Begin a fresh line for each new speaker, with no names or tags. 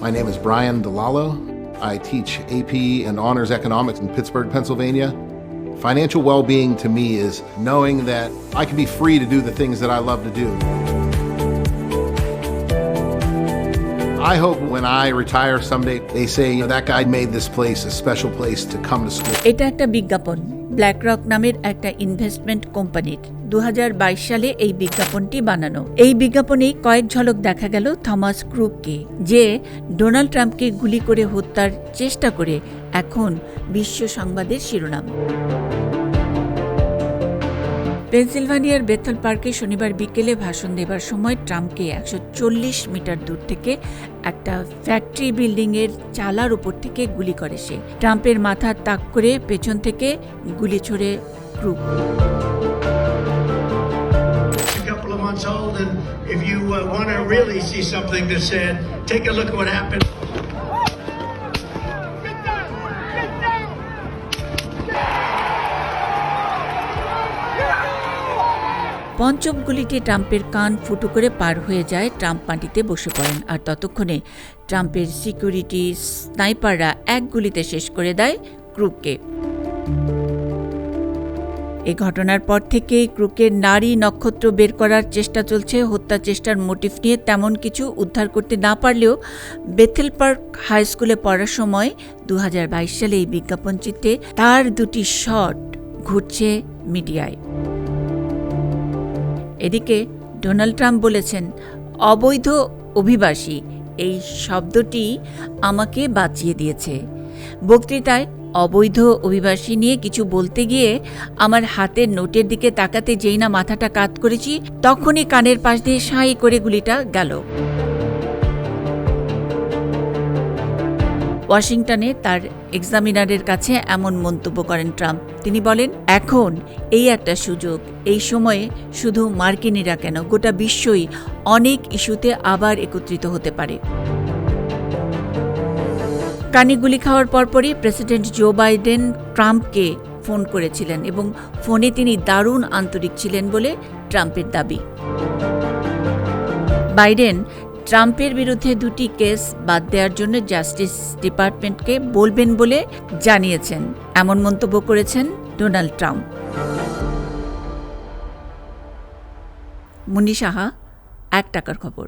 My name is Brian DeLallo. I teach AP and Honors Economics in Pittsburgh, Pennsylvania. Financial well being to me is knowing that I can be free to do the things that I love to do. I hope when I retire someday, they say, you know, that guy made this place a special place to come to school.
এটা একটা বিজ্ঞাপন BlackRock নামের একটা investment কোম্পানির দু হাজার বাইশ সালে এই বিজ্ঞাপনটি বানানো। এই বিজ্ঞাপনেই কয়েক ঝলক দেখা গেল থমাস ক্রুককে যে ডোনাল্ড ট্রাম্পকে গুলি করে হত্যার চেষ্টা করে এখন বিশ্ব সংবাদের শিরোনাম। পেনসিলভানিয়ার বেথল পার্কে শনিবার বিকেলে ভাষণ দেবার সময় ট্রাম্পকে একশো চল্লিশ মিটার দূর থেকে একটা ফ্যাক্টরি বিল্ডিংয়ের চালার উপর থেকে গুলি করে সে। ট্রাম্পের মাথা তাক করে পেছন থেকে গুলি ছড়ে
of months old. And if you uh, want to really see something that's sad, take a look at what happened.
পঞ্চম গুলিতে ট্রাম্পের কান ফুটো করে পার হয়ে যায় ট্রাম্প মাটিতে বসে পড়েন আর ততক্ষণে ট্রাম্পের সিকিউরিটি স্নাইপাররা এক গুলিতে শেষ করে দেয় ক্রুককে এই ঘটনার পর থেকেই ক্রুকের নারী নক্ষত্র বের করার চেষ্টা চলছে। হত্যা চেষ্টার মোটিভ নিয়ে তেমন কিছু উদ্ধার করতে না পারলেও বেথেল পার্ক হাই স্কুলে পড়ার সময় দু হাজার বাইশ সালে এই বিজ্ঞাপন চিত্রে তার দুটি শট ঘুরছে মিডিয়ায়। এদিকে ডোনাল্ড ট্রাম্প বলেছেন, অবৈধ অভিবাসী, এই শব্দটি আমাকে বাঁচিয়ে দিয়েছে। বক্তৃতায় অবৈধ অভিবাসী নিয়ে কিছু বলতে গিয়ে আমার হাতের নোটের দিকে তাকাতে যেই না মাথাটা কাত করেছি, তখনই কানের পাশ দিয়ে সাঁই করে গুলিটা গেল। ওয়াশিংটনে তার এক্সামিনারের কাছে এমন মন্তব্য করেন ট্রাম্প। তিনি বলেন, এখন এই একটা সুযোগ, এই সময়ে শুধু মার্কিনীরা কেন গোটা বিশ্বই অনেক ইস্যুতে আবার একত্রিত হতে পারে। কানে গুলি খাওয়ার পরপরই প্রেসিডেন্ট জো বাইডেন ট্রাম্পকে ফোন করেছিলেন এবং ফোনে তিনি দারুণ আন্তরিক ছিলেন বলে ট্রাম্পের দাবি। বাইডেন ট্রাম্পের বিরুদ্ধে দুটি কেস বাদ দেওয়ার জন্য জাস্টিস ডিপার্টমেন্টকে বলবেন বলে জানিয়েছেন, এমন মন্তব্য করেছেন ডোনাল্ড ট্রাম্প। মুন্নি সাহা, এক টাকার খবর।